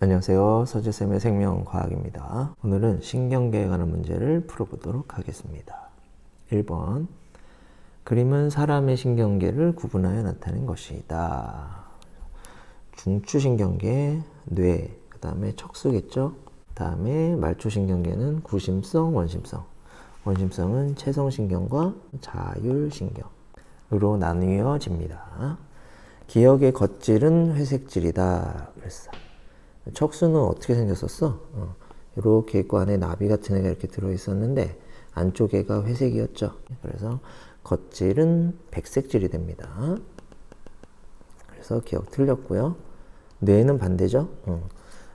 안녕하세요. 서재쌤의 생명과학입니다. 오늘은 신경계에 관한 문제를 풀어보도록 하겠습니다. 1번. 그림은 사람의 신경계를 구분하여 나타낸 것이다. 중추신경계, 뇌, 그 다음에 척수겠죠? 그 다음에 말초신경계는 구심성, 원심성. 원심성은 체성신경과 자율신경으로 나뉘어집니다. 기억의 겉질은 회색질이다. 그랬어. 척수는 어떻게 생겼었어? 어, 이렇게 있고 안에 나비 같은 애가 이렇게 들어있었는데 안쪽에가 회색이었죠. 그래서 겉질은 백색질이 됩니다. 그래서 기억 틀렸고요. 뇌는 반대죠. 어,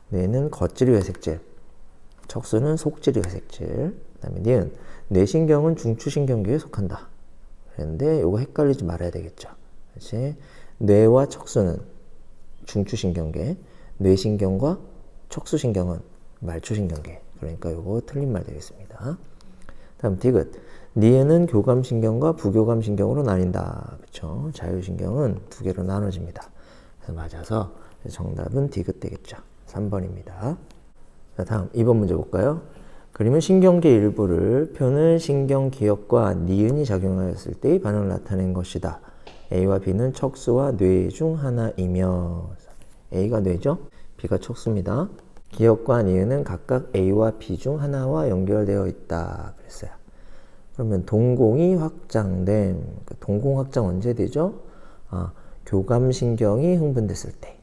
뇌는 겉질이 회색질, 척수는 속질이 회색질. 그다음에 니은 뇌신경은 중추신경계에 속한다. 그런데 이거 헷갈리지 말아야 되겠죠. 그렇지? 뇌와 척수는 중추신경계, 뇌신경과 척수신경은 말초신경계. 그러니까 이거 틀린 말 되겠습니다. 다음 디귿. 니은은 교감신경과 부교감신경으로 나뉜다. 그렇죠? 자율신경은 두 개로 나눠집니다. 맞아서 정답은 디귿 되겠죠. 3번입니다. 자, 다음 2번 문제 볼까요? 그림은 신경계 일부를 표는 신경 기억과 니은이 작용하였을 때의 반응을 나타낸 것이다. A와 B는 척수와 뇌 중 하나이며 A가 뇌죠? B가 척수입니다. 기억과 니은은 각각 A와 B 중 하나와 연결되어 있다. 그랬어요. 그러면 동공이 확장된 그 동공 확장 언제 되죠? 아, 교감신경이 흥분됐을 때.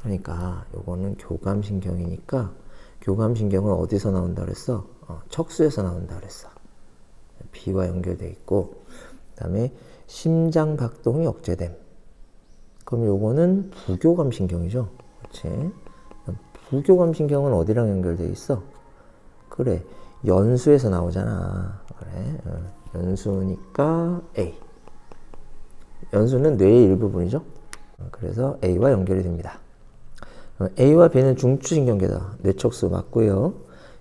그러니까 요거는 교감신경이니까 교감신경은 어디서 나온다 그랬어? 어, 척수에서 나온다 그랬어. B와 연결돼 있고 그다음에 심장 박동이 억제됨. 그럼 요거는 부교감신경이죠. 그렇지? 부교감신경은 어디랑 연결돼 있어? 그래. 연수에서 나오잖아. 그래. 어, 연수니까 A. 연수는 뇌의 일부분이죠. 어, 그래서 A와 연결이 됩니다. 어, A와 B는 중추신경계다. 뇌척수 맞고요.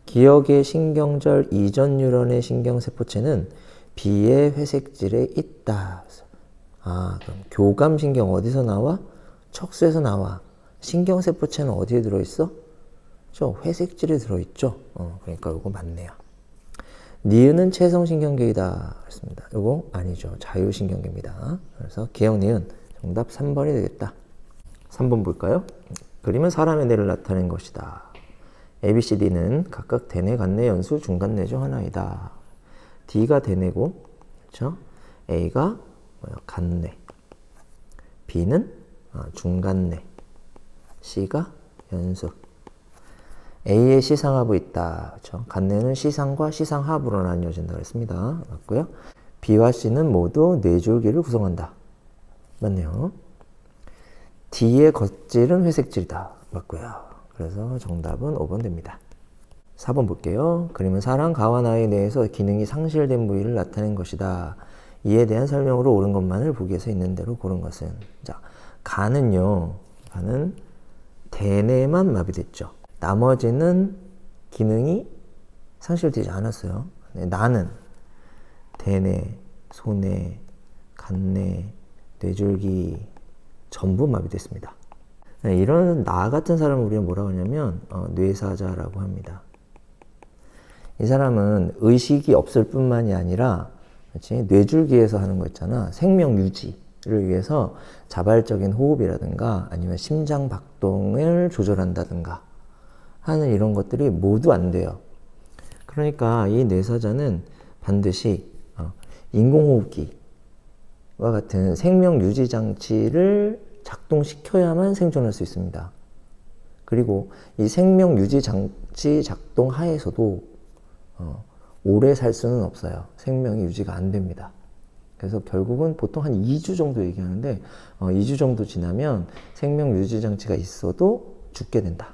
기억의 신경절 이전 뉴런의 신경세포체는 B의 회색질에 있다. 아, 그럼 교감신경 어디서 나와? 척수에서 나와. 신경세포체는 어디에 들어있어? 저 회색질에 들어있죠. 어, 그러니까 이거 맞네요. 니은은 체성신경계이다. 그렇습니다. 이거 아니죠. 자율신경계입니다. 그래서 기억 니은 정답 3번이 되겠다. 3번 볼까요? 그림은 사람의 뇌를 나타낸 것이다. A, B, C, D는 각각 대뇌, 간뇌, 연수, 중간뇌 중 하나이다. D가 대뇌고, 그렇죠? A가 간뇌, B는 어, 중간뇌, C가 연수. A의 시상하부 있다. 그렇죠? 간뇌는 시상과 시상하부로 나뉘어진다고 했습니다. 맞고요. B와 C는 모두 뇌줄기를 구성한다. 맞네요. D의 겉질은 회색질이다. 맞고요. 그래서 정답은 5번 됩니다. 4번 볼게요. 그림은 사람 가와 나의 뇌에서 기능이 상실된 부위를 나타낸 것이다. 이에 대한 설명으로 옳은 것만을 보기 위해서 있는 대로 고른 것은 자 간은요. 간은 대뇌만 마비됐죠. 나머지는 기능이 상실되지 않았어요. 네, 나는 대뇌, 소뇌, 간뇌, 뇌줄기 전부 마비됐습니다. 네, 이런 나 같은 사람을 우리가 뭐라고 하냐면 어, 뇌사자라고 합니다. 이 사람은 의식이 없을 뿐만이 아니라 그렇지? 뇌줄기에서 하는 거 있잖아. 생명 유지를 위해서 자발적인 호흡이라든가 아니면 심장 박동을 조절한다든가 하는 이런 것들이 모두 안 돼요. 그러니까 이 뇌사자는 반드시 어, 인공호흡기와 같은 생명 유지 장치를 작동시켜야만 생존할 수 있습니다. 그리고 이 생명 유지 장치 작동 하에서도 어, 오래 살 수는 없어요. 생명이 유지가 안 됩니다. 그래서 결국은 보통 한 2주 정도 얘기하는데 어, 2주 정도 지나면 생명 유지 장치가 있어도 죽게 된다.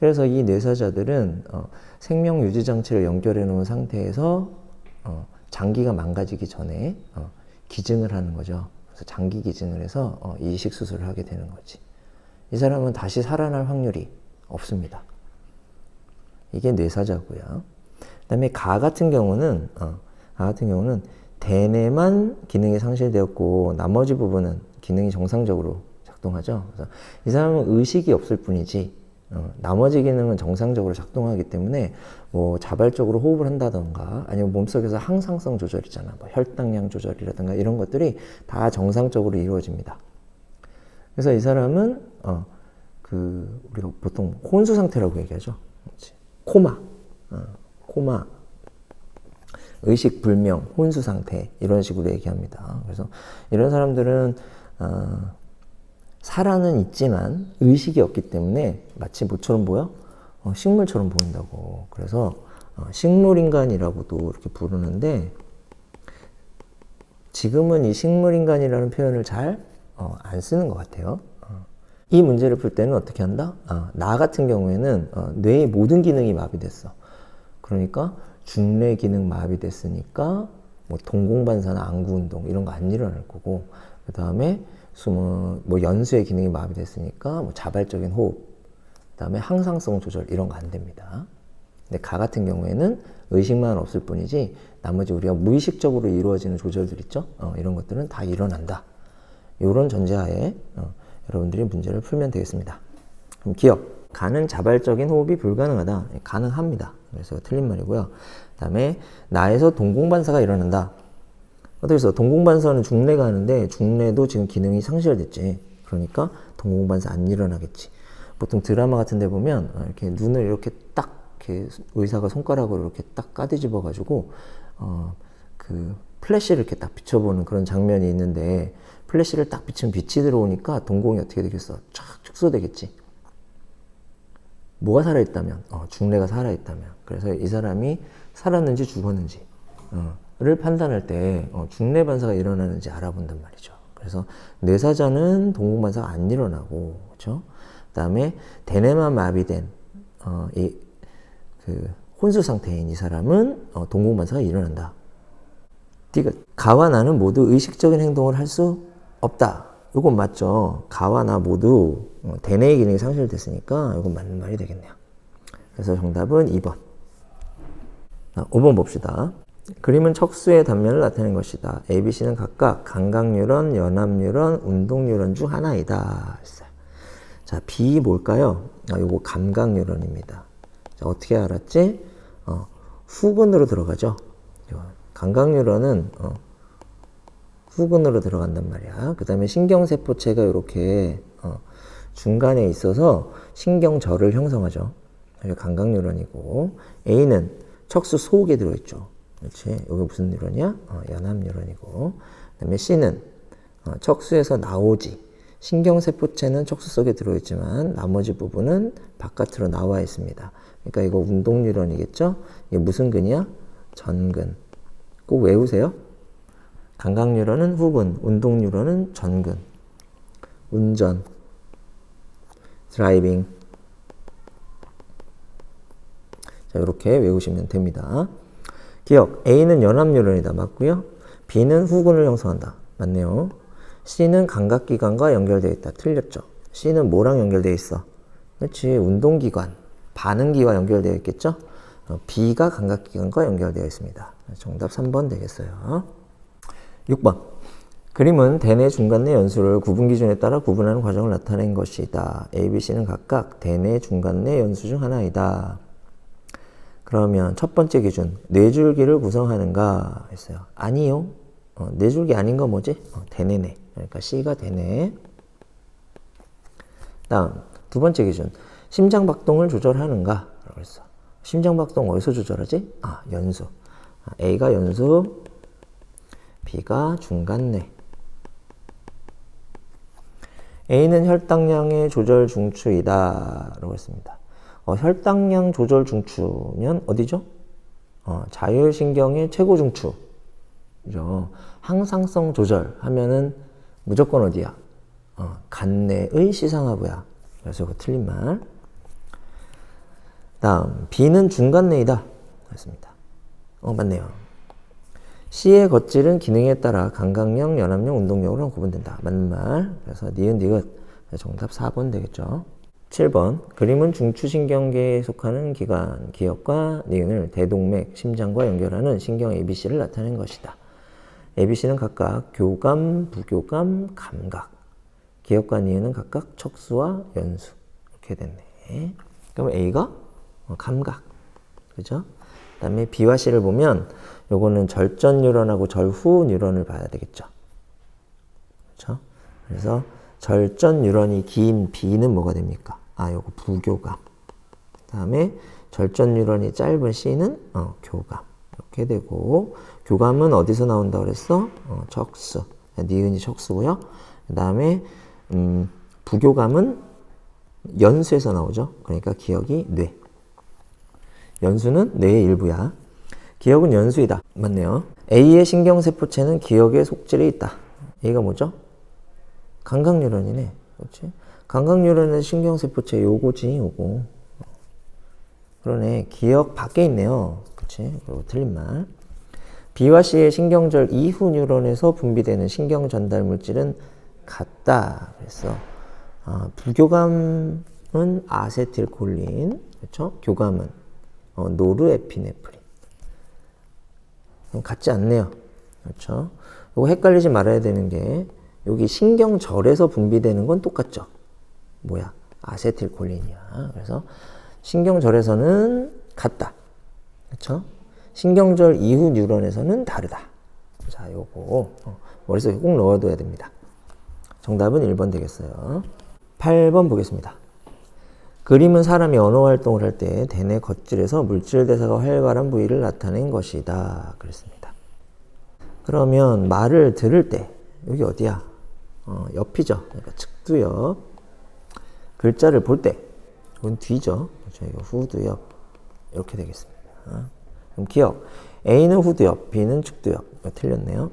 그래서 이 뇌사자들은 어, 생명 유지 장치를 연결해 놓은 상태에서 어, 장기가 망가지기 전에 어, 기증을 하는 거죠. 그래서 장기 기증을 해서 어, 이식 수술을 하게 되는 거지. 이 사람은 다시 살아날 확률이 없습니다. 이게 뇌사자고요. 그다음에 가 같은 경우는 어, 가 같은 경우는 대뇌만 기능이 상실되었고 나머지 부분은 기능이 정상적으로 작동하죠. 그래서 이 사람은 의식이 없을 뿐이지 어, 나머지 기능은 정상적으로 작동하기 때문에 뭐 자발적으로 호흡을 한다던가 아니면 몸속에서 항상성 조절 있잖아. 뭐 혈당량 조절이라든가 이런 것들이 다 정상적으로 이루어집니다. 그래서 이 사람은 어, 그 우리가 보통 혼수 상태라고 얘기하죠. 그렇지. 코마, 어, 코마, 의식 불명, 혼수 상태 이런 식으로 얘기합니다. 그래서 이런 사람들은 어, 살아는 있지만 의식이 없기 때문에 마치 뭐처럼 보여? 어, 식물처럼 보인다고. 그래서 어, 식물인간이라고도 이렇게 부르는데 지금은 이 식물인간이라는 표현을 잘안 쓰는 것 같아요. 어. 이 문제를 풀 때는 어떻게 한다? 아, 나 같은 경우에는 어, 뇌의 모든 기능이 마비됐어. 그러니까 중뇌 기능 마비됐으니까 뭐 동공반사나 안구 운동 이런 거 안 일어날 거고 그 다음에 숨어 뭐 연수의 기능이 마비됐으니까 뭐 자발적인 호흡 그 다음에 항상성 조절 이런 거 안 됩니다. 근데 가 같은 경우에는 의식만 없을 뿐이지 나머지 우리가 무의식적으로 이루어지는 조절들 있죠. 어, 이런 것들은 다 일어난다. 이런 전제하에 어, 여러분들이 문제를 풀면 되겠습니다. 그럼 기억. 가는 자발적인 호흡이 불가능하다. 예, 가능합니다. 그래서 틀린 말이고요. 그다음에 나에서 동공반사가 일어난다. 해서 동공반사는 중뇌가 하는데 중뇌도 지금 기능이 상실됐지. 그러니까 동공반사 안 일어나겠지. 보통 드라마 같은 데 보면 어, 이렇게 눈을 이렇게 딱 이렇게 의사가 손가락으로 이렇게 딱 까뒤집어 가지고 어 그 플래시를 이렇게 딱 비춰보는 그런 장면이 있는데 플래시를 딱 비치면 빛이 들어오니까 동공이 어떻게 되겠어? 쫙 축소되겠지. 뭐가 살아있다면? 어, 중뇌가 살아있다면. 그래서 이 사람이 살았는지 죽었는지, 어, 를 판단할 때, 어, 중뇌 반사가 일어나는지 알아본단 말이죠. 그래서 뇌사자는 동공 반사가 안 일어나고, 그죠? 그 다음에 대뇌만 마비된, 어, 이, 그, 혼수 상태인 이 사람은, 어, 동공 반사가 일어난다. 디귿. 가와 나는 모두 의식적인 행동을 할 수 없다. 이건 맞죠. 가와 나 모두 어, 대뇌의 기능이 상실됐으니까 이건 맞는 말이 되겠네요. 그래서 정답은 2번. 5번 봅시다. 그림은 척수의 단면을 나타낸 것이다. A, B, C는 각각 감각뉴런, 연합뉴런, 운동뉴런 중 하나이다. 자, B 뭘까요? 아, 요거 감각뉴런입니다. 자, 어떻게 알았지? 어, 후근으로 들어가죠. 감각뉴런은 어, 후근으로 들어간단 말이야. 그 다음에 신경세포체가 이렇게 어, 중간에 있어서 신경절을 형성하죠. 감각뉴런이고 A는 척수 속에 들어있죠. 그렇지? 여기 무슨 뉴런이야? 어, 연합 뉴런이고 그 다음에 C는 어, 척수에서 나오지. 신경세포체는 척수 속에 들어있지만 나머지 부분은 바깥으로 나와 있습니다. 그러니까 이거 운동 뉴런이겠죠? 이게 무슨 근이야? 전근. 꼭 외우세요. 감각 뉴런은 후근, 운동 뉴런은 전근. 운전, 드라이빙. 자, 이렇게 외우시면 됩니다. 기억, A는 연합뉴런이다. 맞고요. B는 후근을 형성한다. 맞네요. C는 감각기관과 연결되어 있다. 틀렸죠. C는 뭐랑 연결되어 있어? 그렇지. 운동기관, 반응기와 연결되어 있겠죠? 어, B가 감각기관과 연결되어 있습니다. 정답 3번 되겠어요. 6번. 그림은 대뇌 중간내 연수를 구분 기준에 따라 구분하는 과정을 나타낸 것이다. A, B, C는 각각 대뇌 중간내 연수 중 하나이다. 그러면 첫 번째 기준, 뇌줄기를 구성하는가 했어요. 아니요. 어, 뇌줄기 아닌 거 뭐지? 어, 대뇌네. 그러니까 C가 대뇌. 다음, 두 번째 기준, 심장 박동을 조절하는가? 라고 했어. 심장 박동 어디서 조절하지? 아, 연수. 아, A가 연수, B가 중간내. A는 혈당량의 조절 중추이다. 라고 했습니다. 어, 혈당량 조절 중추면 어디죠? 어, 자율신경의 최고 중추. 그죠? 항상성 조절 하면은 무조건 어디야? 어, 간내의 시상하부야. 그래서 이거 틀린 말. 다음, B는 중간내이다. 했습니다. 어, 맞네요. C의 겉질은 기능에 따라 감각형, 연합형, 운동형으로 구분된다. 맞는 말. 그래서 니은, 니은. 정답 4번 되겠죠. 7번. 그림은 중추신경계에 속하는 기관, 기역과 니은을 대동맥, 심장과 연결하는 신경 ABC를 나타낸 것이다. ABC는 각각 교감, 부교감, 감각. 기역과 니은은 각각 척수와 연수. 이렇게 됐네. 네. 그럼 A가 어, 감각. 그죠? 그 다음에 B와 C를 보면 요거는 절전 뉴런하고 절후 뉴런을 봐야 되겠죠. 그렇죠? 그래서 절전 뉴런이 긴 B는 뭐가 됩니까? 아, 요거 부교감. 그다음에 절전 뉴런이 짧은 C는 어, 교감. 이렇게 되고 교감은 어디서 나온다 그랬어? 어, 척수. 니은이 척수고요. 그 다음에 음, 부교감은 연수에서 나오죠. 그러니까 기억이 뇌. 연수는 뇌의 일부야. 기억은 연수이다. 맞네요. A의 신경세포체는 기억의 속질이 있다. A가 뭐죠? 감각뉴런이네. 그렇지? 감각뉴런은 신경세포체 요거지, 요거. 그러네. 기억 밖에 있네요. 그렇지? 그리고 틀린 말. B와 C의 신경절 이후 뉴런에서 분비되는 신경 전달 물질은 같다. 그래서 아, 부교감은 아세틸콜린, 그렇죠? 교감은 어, 노르에피네프린. 같지 않네요. 그렇죠? 이거 헷갈리지 말아야 되는 게 여기 신경절에서 분비되는 건 똑같죠. 뭐야? 아세틸콜린이야. 그래서 신경절에서는 같다. 그렇죠? 신경절 이후 뉴런에서는 다르다. 자, 요거 어, 머릿속에 꼭 넣어둬야 됩니다. 정답은 1번 되겠어요. 8번 보겠습니다. 그림은 사람이 언어 활동을 할 때 대뇌 겉질에서 물질 대사가 활발한 부위를 나타낸 것이다. 그랬습니다. 그러면 말을 들을 때 여기 어디야? 어, 옆이죠. 그러니까 측두옆. 글자를 볼 때 이건 뒤죠. 그렇죠? 이거 후두옆 이렇게 되겠습니다. 그럼 기억. A는 후두옆, B는 측두옆. 틀렸네요.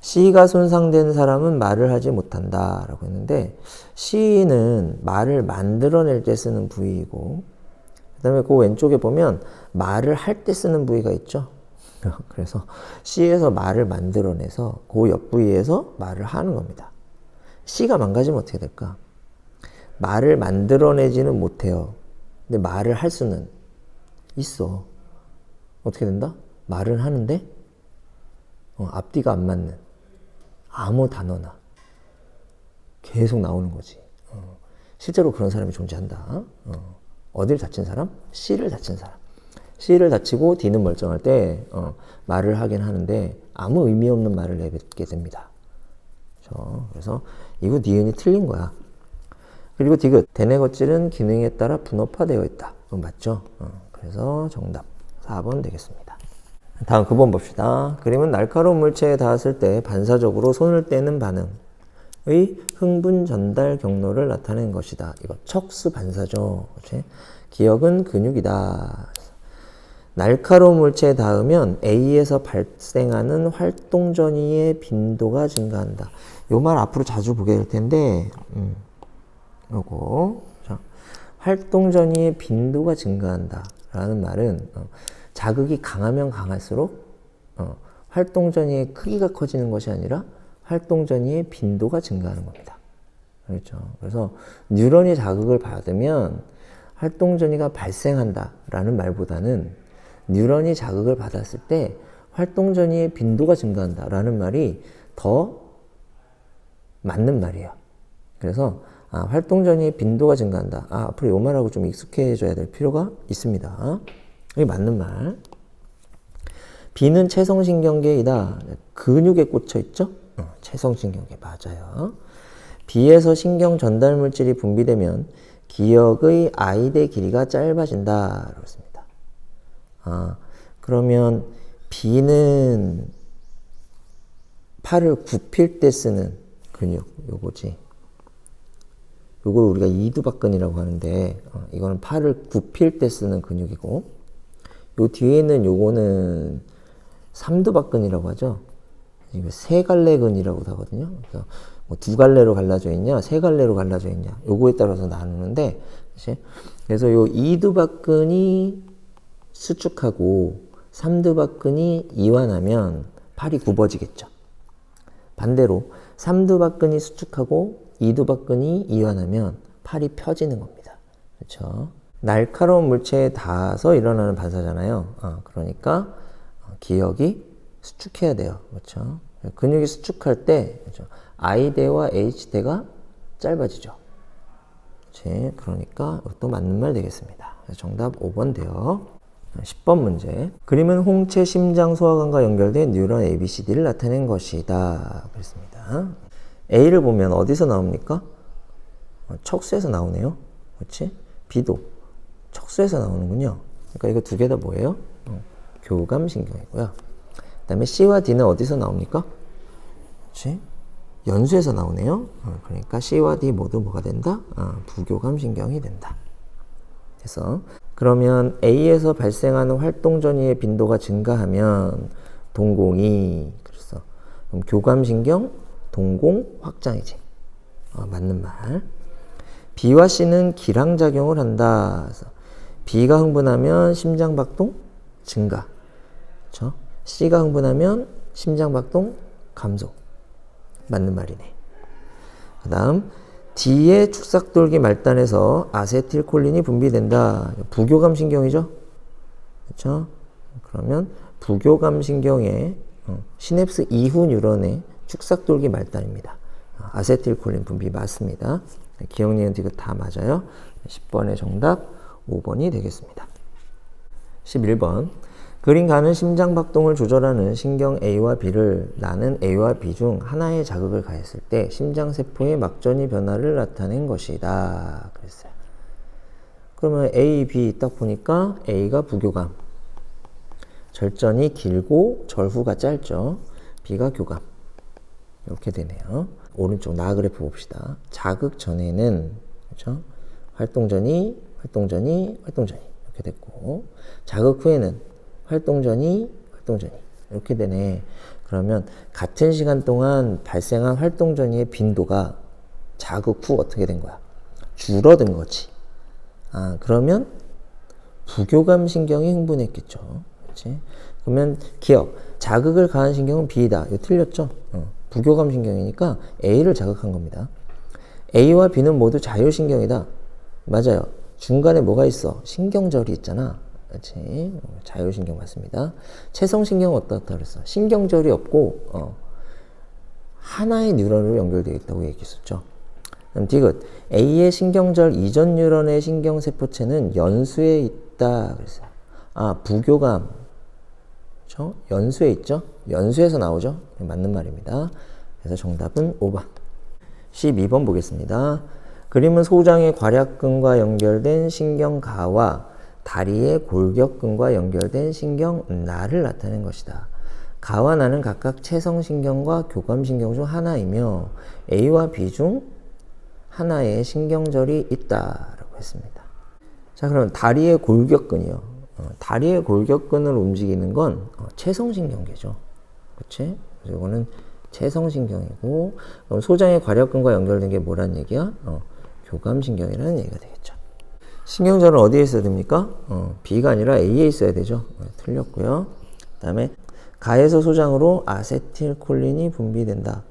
C가 손상된 사람은 말을 하지 못한다 라고 했는데 C는 말을 만들어낼 때 쓰는 부위이고 그 다음에 그 왼쪽에 보면 말을 할 때 쓰는 부위가 있죠 그래서 C에서 말을 만들어내서 그 옆부위에서 말을 하는 겁니다 C가 망가지면 어떻게 될까? 말을 만들어내지는 못해요 근데 말을 할 수는 있어 어떻게 된다? 말을 하는데 어, 앞뒤가 안 맞는 아무 단어나 계속 나오는 거지. 어. 실제로 그런 사람이 존재한다. 어. 어딜 다친 사람? C를 다친 사람. C를 다치고 D는 멀쩡할 때 어, 말을 하긴 하는데 아무 의미 없는 말을 내뱉게 됩니다. 그렇죠? 그래서 이거 니은이 틀린 거야. 그리고 디귿 대뇌 겉질은 기능에 따라 분업화되어 있다. 맞죠? 어, 그래서 정답 4번 되겠습니다. 다음 9번 봅시다. 그림은 날카로운 물체에 닿았을 때 반사적으로 손을 떼는 반응의 흥분 전달 경로를 나타낸 것이다. 이거 척수 반사죠. 그치? 기억은 근육이다. 날카로운 물체에 닿으면 A에서 발생하는 활동 전이의 빈도가 증가한다. 요 말 앞으로 자주 보게 될 텐데, 음, 요거. 자, 활동 전이의 빈도가 증가한다. 라는 말은, 어, 자극이 강하면 강할수록 어, 활동 전이의 크기가 커지는 것이 아니라 활동 전이의 빈도가 증가하는 겁니다. 그렇죠. 그래서 뉴런이 자극을 받으면 활동 전이가 발생한다라는 말보다는 뉴런이 자극을 받았을 때 활동 전이의 빈도가 증가한다라는 말이 더 맞는 말이에요. 그래서 아, 활동 전이의 빈도가 증가한다. 아, 앞으로 이 말하고 좀 익숙해져야 될 필요가 있습니다. 이게 맞는 말. B는 체성신경계이다. 근육에 꽂혀 있죠? 어, 체성신경계 맞아요. B에서 신경 전달 물질이 분비되면 기억의 아이 대 길이가 짧아진다. 아, 그러면 B는 팔을 굽힐 때 쓰는 근육, 요거지. 요걸 우리가 이두박근이라고 하는데, 어, 이거는 팔을 굽힐 때 쓰는 근육이고, 요 뒤에 있는 요거는 삼두박근이라고 하죠. 세 갈래근이라고 하거든요. 그래서 뭐 두 갈래로 갈라져 있냐, 세 갈래로 갈라져 있냐, 요거에 따라서 나누는데, 그치? 그래서 요 이두박근이 수축하고 삼두박근이 이완하면 팔이 굽어지겠죠. 반대로 삼두박근이 수축하고 이두박근이 이완하면 팔이 펴지는 겁니다. 그렇죠? 날카로운 물체에 닿아서 일어나는 반사잖아요. 어, 그러니까 기억이 수축해야 돼요. 그렇죠? 근육이 수축할 때 그렇죠? I대와 H대가 짧아지죠. 그렇지. 그러니까 이것도 맞는 말 되겠습니다. 정답 5번 돼요. 10번 문제. 그림은 홍채 심장 소화관과 연결된 뉴런 ABCD를 나타낸 것이다. 그랬습니다. A를 보면 어디서 나옵니까? 어, 척수에서 나오네요. 그렇지? B도 척수에서 나오는군요. 그러니까 이거 두 개 다 뭐예요? 어, 교감신경이고요. 그 다음에 C와 D는 어디서 나옵니까? 그렇지? 연수에서 나오네요. 어, 그러니까 C와 D 모두 뭐가 된다? 어, 부교감신경이 된다. 그래서 그러면 A에서 발생하는 활동 전이의 빈도가 증가하면 동공이 그래서 그럼 교감신경 동공 확장이지. 어, 맞는 말. B와 C는 기량작용을 한다. 그래서 B가 흥분하면 심장박동 증가. 그렇죠? C가 흥분하면 심장박동 감소. 맞는 말이네. 그 다음 D의 축삭돌기 말단에서 아세틸콜린이 분비된다. 부교감 신경이죠. 그렇죠? 그러면 부교감 신경의 어, 시냅스 이후 뉴런의 축삭돌기 말단입니다. 아세틸콜린 분비 맞습니다. 기억, 니은, 디귿 다 맞아요. 10번의 정답 5번이 되겠습니다. 11번 그림 가는 심장 박동을 조절하는 신경 A와 B를 나는 A와 B 중 하나의 자극을 가했을 때 심장 세포의 막전이 변화를 나타낸 것이다. 그랬어요. 그러면 A, B 딱 보니까 A가 부교감. 절전이 길고 절후가 짧죠. B가 교감. 이렇게 되네요. 오른쪽 나 그래프 봅시다. 자극 전에는 그렇죠? 활동 전이 활동 전이 활동 전이 이렇게 됐고 자극 후에는 활동전이 활동전이 이렇게 되네. 그러면 같은 시간 동안 발생한 활동전이의 빈도가 자극 후 어떻게 된 거야? 줄어든 거지. 아, 그러면 부교감 신경이 흥분했겠죠. 그렇지? 그러면 기억. 자극을 가한 신경은 B다. 이거 틀렸죠? 어. 부교감 신경이니까 A를 자극한 겁니다. A와 B는 모두 자율신경이다. 맞아요. 중간에 뭐가 있어? 신경절이 있잖아. 그렇지? 자율신경 맞습니다. 체성신경은 어떻다 그랬어? 신경절이 없고 어, 하나의 뉴런으로 연결되어 있다고 얘기했었죠. 그럼 디귿 A의 신경절 이전 뉴런의 신경세포체는 연수에 있다 그랬어요. 아 부교감 그렇죠? 연수에 있죠? 연수에서 나오죠? 맞는 말입니다. 그래서 정답은 5번. 12번 보겠습니다. 그림은 소장의 괄약근과 연결된 신경가와 다리의 골격근과 연결된 신경 나를 나타낸 것이다. 가와 나는 각각 체성신경과 교감신경 중 하나이며 A와 B 중 하나의 신경절이 있다라고 했습니다. 자, 그럼 다리의 골격근이요. 어, 다리의 골격근을 움직이는 건 어, 체성신경계죠. 그치? 이거는 체성신경이고, 소장의 괄약근과 연결된 게 뭐란 얘기야? 어, 교감신경이라는 얘기가 되겠죠. 신경절은 어디에 있어야 됩니까? 어, B가 아니라 A에 있어야 되죠. 어, 틀렸고요. 그 다음에 가에서 소장으로 아세틸콜린이 분비된다.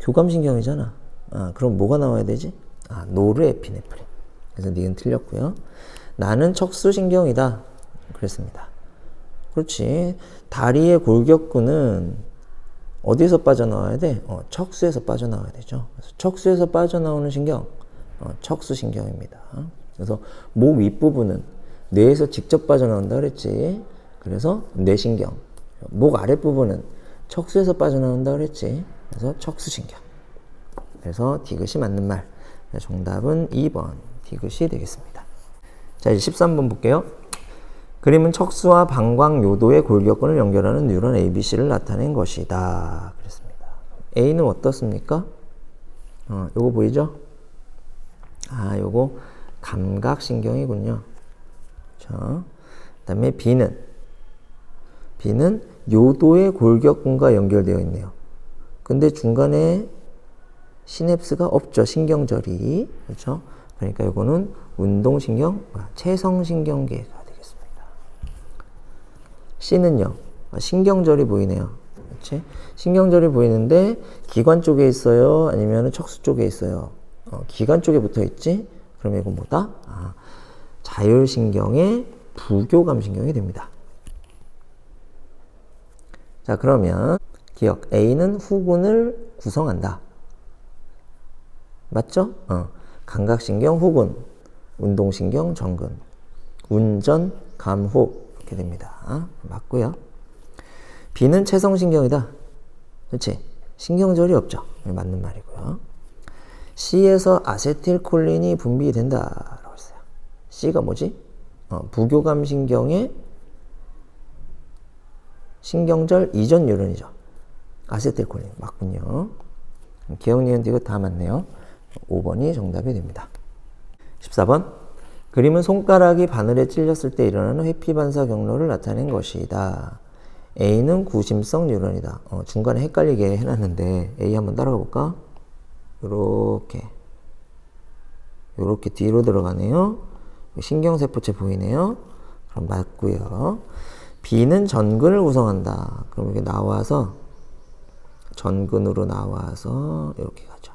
교감신경이잖아. 아, 그럼 뭐가 나와야 되지? 아, 노르에피네프린. 그래서 니은 틀렸고요. 나는 척수신경이다. 그랬습니다. 그렇지. 다리의 골격근은 어디서 빠져나와야 돼? 어, 척수에서 빠져나와야 되죠. 척수에서 빠져나오는 신경, 어, 척수신경입니다. 그래서 목 윗부분은 뇌에서 직접 빠져나온다 그랬지. 그래서 뇌신경. 목 아랫부분은 척수에서 빠져나온다 그랬지. 그래서 척수신경. 그래서 디귿이 맞는 말. 정답은 2번 디귿이 되겠습니다. 자, 이제 13번 볼게요. 그림은 척수와 방광요도의 골격근을 연결하는 뉴런 ABC를 나타낸 것이다. 그랬습니다. A는 어떻습니까? 어, 요거 보이죠? 아, 요거 감각신경이군요. 자, 그 다음에 B는, B는 요도의 골격근과 연결되어 있네요. 근데 중간에 시냅스가 없죠. 신경절이. 그렇죠? 그러니까 이거는 운동신경, 체성신경계가 되겠습니다. C는요. 신경절이 보이네요. 그렇지? 신경절이 보이는데 기관 쪽에 있어요? 아니면 척수 쪽에 있어요? 어, 기관 쪽에 붙어 있지? 그러면 이건 뭐다? 아, 자율신경의 부교감신경이 됩니다. 자, 그러면 기억 A는 후군을 구성한다. 맞죠? 어. 감각신경 후군, 운동신경 정근, 운전 감호 이렇게 됩니다. 맞고요. B는 체성신경이다. 그렇지? 신경절이 없죠. 맞는 말이고요. C에서 아세틸콜린이 분비된다 라고 했어요. C가 뭐지? 어, 부교감 신경의 신경절 이전 뉴런이죠. 아세틸콜린 맞군요. 니은, 디귿 다 맞네요. 5번이 정답이 됩니다. 14번 그림은 손가락이 바늘에 찔렸을 때 일어나는 회피 반사 경로를 나타낸 것이다. A는 구심성 뉴런이다. 어, 중간에 헷갈리게 해놨는데 A 한번 따라가 볼까? 요렇게 요렇게 뒤로 들어가네요. 신경세포체 보이네요. 그럼 맞고요. B는 전근을 구성한다. 그럼 이게 나와서 전근으로 나와서 이렇게 가죠.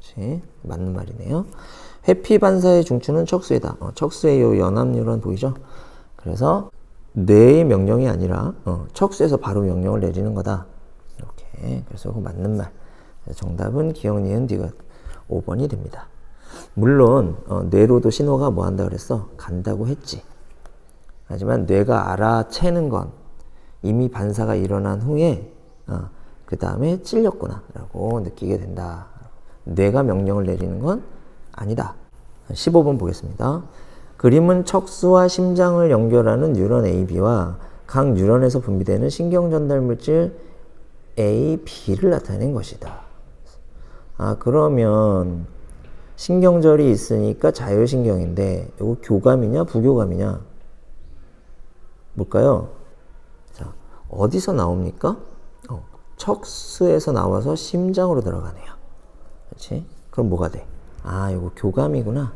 그렇지? 맞는 말이네요. 회피 반사의 중추는 척수이다. 어, 척수의 요 연합 뉴런 보이죠? 그래서 뇌의 명령이 아니라 어, 척수에서 바로 명령을 내리는 거다. 이렇게 그래서 그 맞는 말. 정답은 기억 니은 디귿 5번이 됩니다. 물론 어, 뇌로도 신호가 뭐 한다 그랬어? 간다고 했지. 하지만 뇌가 알아채는 건 이미 반사가 일어난 후에 어, 그 다음에 찔렸구나라고 느끼게 된다. 뇌가 명령을 내리는 건 아니다. 15번 보겠습니다. 그림은 척수와 심장을 연결하는 뉴런 AB와 각 뉴런에서 분비되는 신경 전달 물질 AB를 나타낸 것이다. 아, 그러면 신경절이 있으니까 자율신경인데 이거 교감이냐 부교감이냐? 뭘까요? 자, 어디서 나옵니까? 어, 척수에서 나와서 심장으로 들어가네요. 그렇지? 그럼 뭐가 돼? 아, 이거 교감이구나.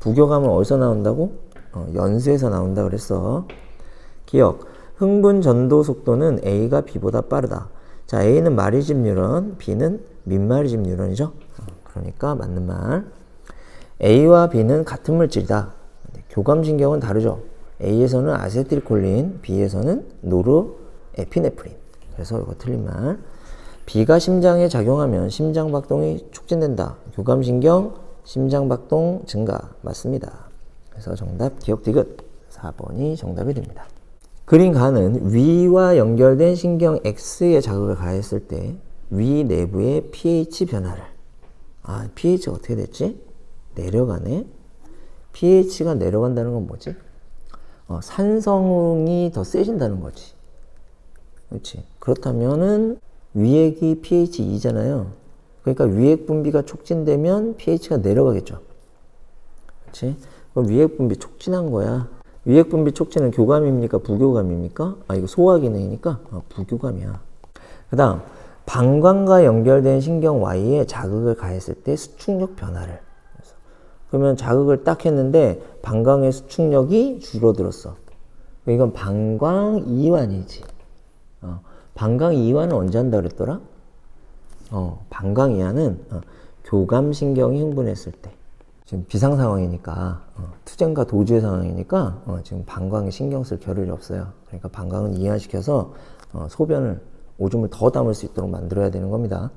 부교감은 어디서 나온다고? 어, 연수에서 나온다 그랬어. 기억. 흥분 전도 속도는 A가 B보다 빠르다. 자, A는 마리집 뉴런, B는 민마리집 뉴런이죠. 어, 그러니까 맞는 말. A와 B는 같은 물질이다. 교감신경은 다르죠. A에서는 아세틸콜린, B에서는 노르에피네프린. 그래서 이거 틀린 말. B가 심장에 작용하면 심장 박동이 촉진된다. 교감신경, 심장 박동 증가. 맞습니다. 그래서 정답 기억 디귿 4번이 정답이 됩니다. 그린 가는 위와 연결된 신경 X에 자극을 가했을 때 위 내부의 pH 변화를 아 pH가 어떻게 됐지? 내려가네. pH가 내려간다는 건 뭐지? 어, 산성이 더 세진다는 거지. 그렇지. 그렇다면은 위액이 pH 2잖아요. 그러니까 위액 분비가 촉진되면 pH가 내려가겠죠. 그렇지? 그럼 위액 분비 촉진한 거야. 위액 분비 촉진은 교감입니까? 부교감입니까? 아 이거 소화 기능이니까 아, 부교감이야. 그 다음 방광과 연결된 신경 Y에 자극을 가했을 때 수축력 변화를. 그러면 자극을 딱 했는데 방광의 수축력이 줄어들었어. 이건 방광 이완이지. 어, 방광 이완은 언제 한다 그랬더라? 어, 방광 이완은 어, 교감 신경이 흥분했을 때. 지금 비상 상황이니까 어, 투쟁과 도주의 상황이니까 어, 지금 방광에 신경 쓸 겨를이 없어요. 그러니까 방광은 이완시켜서 어, 소변을 오줌을 더 담을 수 있도록 만들어야 되는 겁니다.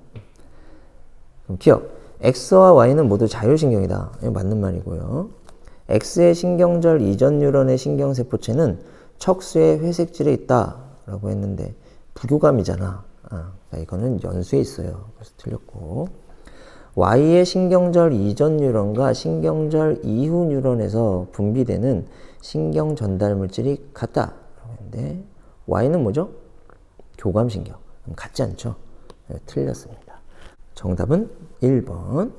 그럼 기억. X와 Y는 모두 자율신경이다. 맞는 말이고요. X의 신경절 이전 뉴런의 신경세포체는 척수의 회색질에 있다라고 했는데 부교감이잖아. 아, 그러니까 이거는 연수에 있어요. 그래서 틀렸고. Y의 신경절 이전 뉴런과 신경절 이후 뉴런에서 분비되는 신경 전달 물질이 같다라고 했는데 Y는 뭐죠? 교감신경. 같지 않죠? 네, 틀렸습니다. 정답은 1번